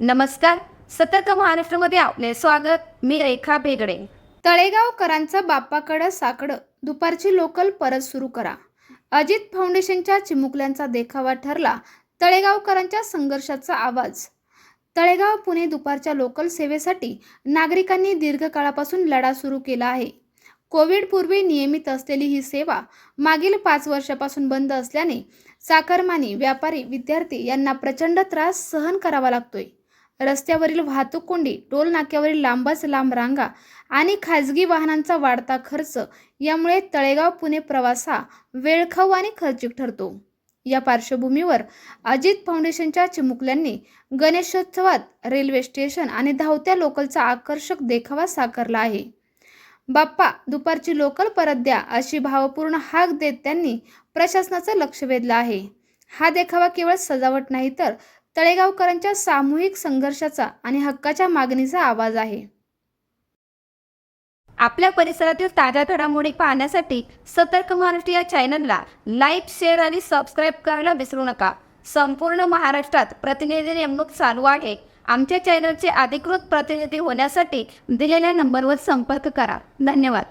नमस्कार. सतर्क महाराष्ट्रामध्ये आपले स्वागत. मी रेखा बेगडे तळेगावकरांचं बाप्पाकडं साकडं. दुपारची लोकल परत सुरू करा. अजित फाउंडेशनच्या चिमुकल्यांचा देखावा ठरला. तळेगावकरांच्या संघर्षाचा आवाज. तळेगाव पुणे दुपारच्या लोकल सेवेसाठी नागरिकांनी दीर्घकाळापासून लढा सुरू केला आहे. कोविडपूर्वी नियमित असलेली ही सेवा मागील पाच वर्षापासून बंद असल्याने चाकरमानी व्यापारी विद्यार्थी यांना प्रचंड त्रास सहन करावा लागतोय. रस्त्यावरील वाहतूक कोंडी टोल नाक्यावरील लांबच लांब रांगा आणि खाजगी वाहनांचा वाढता खर्च यामुळे तळेगाव पुणे प्रवास हा वेळखाऊ आणि खर्चिक ठरतो. या पार्श्वभूमीवर अजित फाउंडेशनच्या चिमुकल्यांनी गणेशोत्सवात रेल्वे स्टेशन आणि धावत्या लोकलचा आकर्षक देखावा साकारला आहे. बाप्पा दुपारची लोकल परत द्या अशी भावपूर्ण हाक देत त्यांनी प्रशासनाचं लक्ष वेधलं आहे. हा देखावा केवळ सजावट नाही तर तळेगावकरांच्या सामूहिक संघर्षाचा आणि हक्काच्या मागणीचा आवाज आहे. आपल्या परिसरातील ताज्या घडामोडी पाहण्यासाठी सतर्क महाराष्ट्र या चॅनलला लाईक शेअर आणि सबस्क्राईब करायला विसरू नका. संपूर्ण महाराष्ट्रात प्रतिनिधी नेमणूक चालू आहे. आमच्या चॅनलचे अधिकृत प्रतिनिधी होण्यासाठी दिलेल्या नंबरवर संपर्क करा. धन्यवाद.